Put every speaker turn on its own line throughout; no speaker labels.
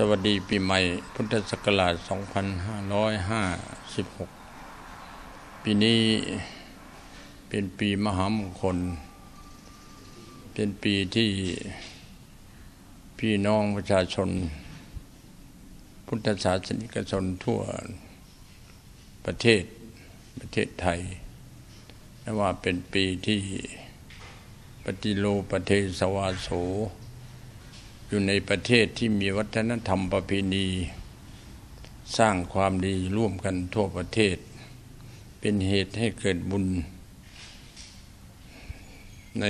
สวัสดีปีใหม่พุทธศักราช 2556 ปีนี้เป็นปีมหามงคล เป็นปีที่พี่น้องประชาชน พุทธศาสนิกชนทั่วประเทศประเทศไทยและว่าเป็นปีที่ปฏิโลประเทศสวาโส อยู่ในประเทศที่มีวัฒนธรรมประเพณี สร้างความดีร่วมกันทั่วประเทศ เป็นเหตุให้เกิดบุญ ใน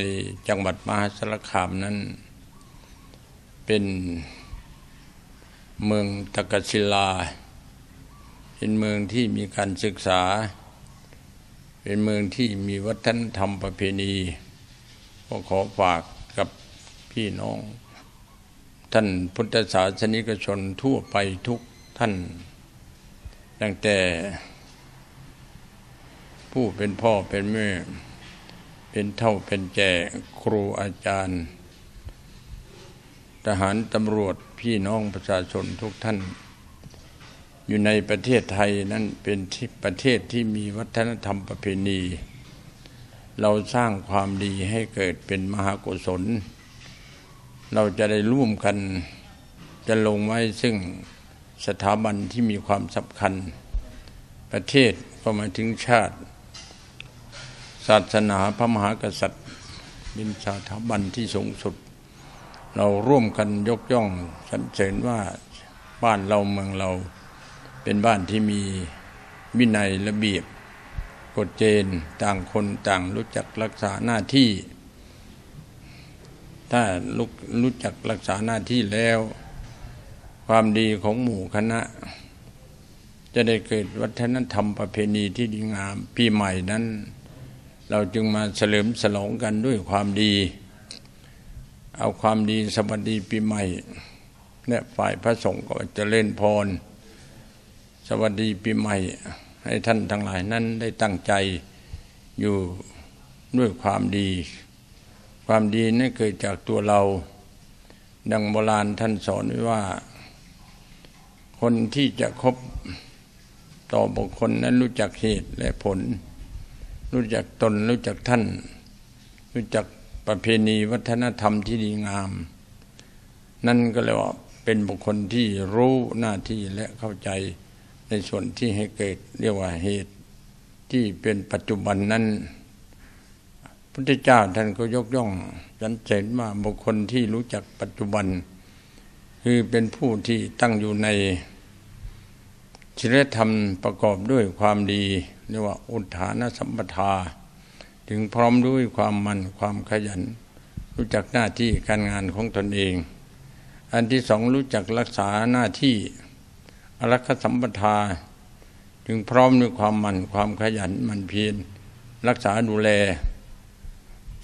จังหวัดมหาสารคามนั้น เป็นเมืองตะกศิลา เป็นเมืองที่มีการศึกษา เป็นเมืองที่มีวัฒนธรรมประเพณีก็ขอฝากกับพี่น้อง ท่านพุทธศาสนิกชนทั่วไปทุกท่าน ตั้งแต่ผู้เป็นพ่อเป็นแม่เป็นเท่าเป็นแก่ครูอาจารย์ ทหารตำรวจพี่น้องประชาชนทุกท่าน อยู่ในประเทศไทยนั้นเป็นที่ประเทศที่มีวัฒนธรรมประเพณี เราสร้างความดีให้เกิดเป็นมหากุศล เราจะได้ร่วมกันจะลงไว้ซึ่งสถาบันที่มีความสำคัญ ประเทศก็มาถึงชาติ ศาสนาพระมหากษัตริย์เป็นสถาบันที่สูงสุด เราร่วมกันยกย่องสรรเสริญว่าบ้านเราเมืองเราเป็นบ้านที่มีวินัยระเบียบกฎเกณฑ์ต่างคนต่างรู้จักรักษาหน้าที่ ถ้าลูกรู้จักรักษาหน้าที่แล้ว ความดีของหมู่คณะ จะได้เกิดวัฒนธรรมประเพณีที่ดีงามปีใหม่นั้น เราจึงมาเฉลิมฉลองกันด้วยความดี เอาความดีสวัสดีปีใหม่เนี่ยฝ่ายพระสงฆ์ก็จะเล่นพร สวัสดีปีใหม่ ให้ท่านทั้งหลายนั้นได้ตั้งใจอยู่ด้วยความดี ความดีนั่นเกิดจากตัวเรา ดังโบราณท่านสอนไว้ว่า คนที่จะคบต่อบุคคลนั้นรู้จักเหตุและผล รู้จักตนรู้จักท่าน รู้จักประเพณีวัฒนธรรมที่ดีงาม นั่นก็เลยว่าเป็นบุคคลที่รู้หน้าที่และเข้าใจในส่วนที่ให้เกิดเรียกว่าเหตุที่เป็นปัจจุบันนั้น พุทธเจ้าท่านก็ยกย่องยันเจนว่าบุคคลที่รู้จักปัจจุบัน คือเป็นผู้ที่ตั้งอยู่ในศีลธรรมประกอบด้วยความดีเรียกว่าอุทานสัมปทา ถึงพร้อมด้วยความมันความขยัน รู้จักหน้าที่การงานของตนเอง อันที่สองรู้จักรักษาหน้าที่อรักสัมปทา ถึงพร้อมด้วยความมันความขยันมันเพียรรักษาดูแล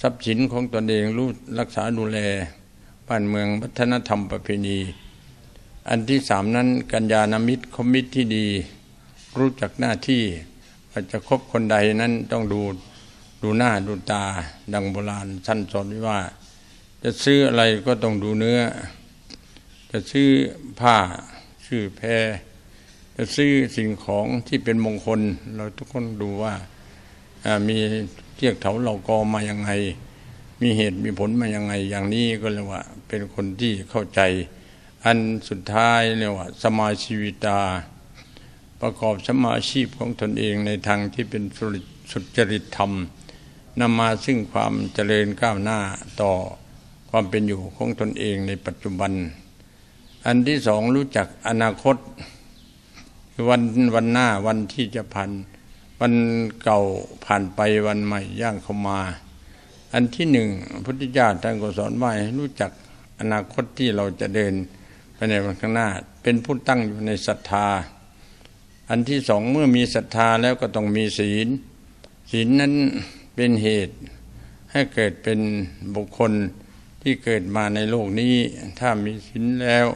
ทรัพย์สินของตนเองรู้รักษาดูแลบ้านเมืองวัฒนธรรมประเพณี อันที่สามนั้นกัญญาณมิตรคมิตรที่ดี รู้จักหน้าที่ว่าจะคบคนใดนั้นต้องดูดูหน้าดูตา ดังโบราณท่านสอนไว้ว่า จะซื้ออะไรก็ต้องดูเนื้อ จะซื้อผ้าซื้อแพรจะซื้อสิ่งของที่เป็นมงคล เราทุกคนดูว่า มีเทียกเถาเรากอมายังไง มีเหตุมีผลมายังไง อย่างนี้ก็เรียกว่า เป็นคนที่เข้าใจ อันสุดท้ายเรียกว่า สมาชีวิตา ประกอบสมาชีพของตนเองในทางที่เป็นสุจริตธรรมนำมาซึ่งความเจริญก้าวหน้าต่อความเป็นอยู่ของตนเองในปัจจุบัน อันที่สองรู้จักอนาคตวันวันหน้าวันที่จะพัน วันเก่าผ่านไปวันใหม่ย่างเข้ามา อันที่หนึ่งพุทธเจ้าท่านก็สอนว่าให้รู้จักอนาคตที่เราจะเดินไปในวันข้างหน้า เป็นผู้ตั้งอยู่ในศรัทธา อันที่สองเมื่อมีศรัทธาแล้วก็ต้องมีศีล ศีลนั้นเป็นเหตุให้เกิดเป็นบุคคลที่เกิดมาในโลกนี้ ถ้ามีศีลแล้ว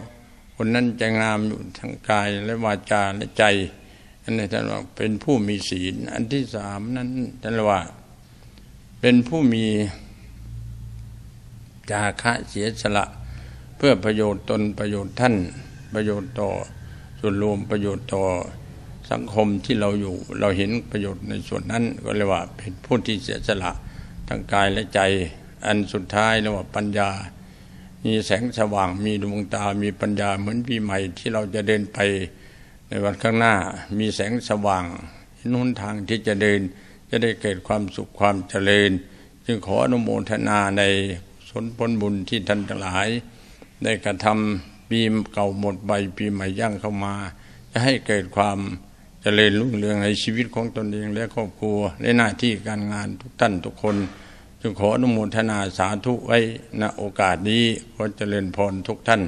คนนั้นจะงามอยู่ทั้งกายและวาจาและใจ อันนี้ท่านว่าเป็นผู้มีศีล อันที่สามนั้นท่านว่า เป็นผู้มีจาคะเสียสละ เพื่อประโยชน์ตนประโยชน์ท่าน ประโยชน์ต่อส่วนรวมประโยชน์ต่อสังคมที่เราอยู่ เราเห็นประโยชน์ในส่วนนั้นก็เรียกว่าเป็นผู้ที่เสียสละทางกายและใจ อันสุดท้ายเรียกว่าปัญญา มีแสงสว่างมีดวงตามีปัญญาเหมือนปีใหม่ที่เราจะเดินไป ในวันข้างหน้ามีแสงสว่างเห็นทางที่จะเดิน จะได้เกิดความสุขความเจริญ จึงขออนุโมทนาในสนผลบุญที่ท่านทั้งหลาย ได้กระทำปีเก่าหมดใบปีใหม่ย่างเข้ามา จะให้เกิดความเจริญรุ่งเรืองในชีวิตของตนเองและครอบครัวและหน้าที่การงานทุกท่านทุกคน จึงขออนุโมทนาสาธุไว้ณโอกาสนี้ขอเจริญพรทุกท่าน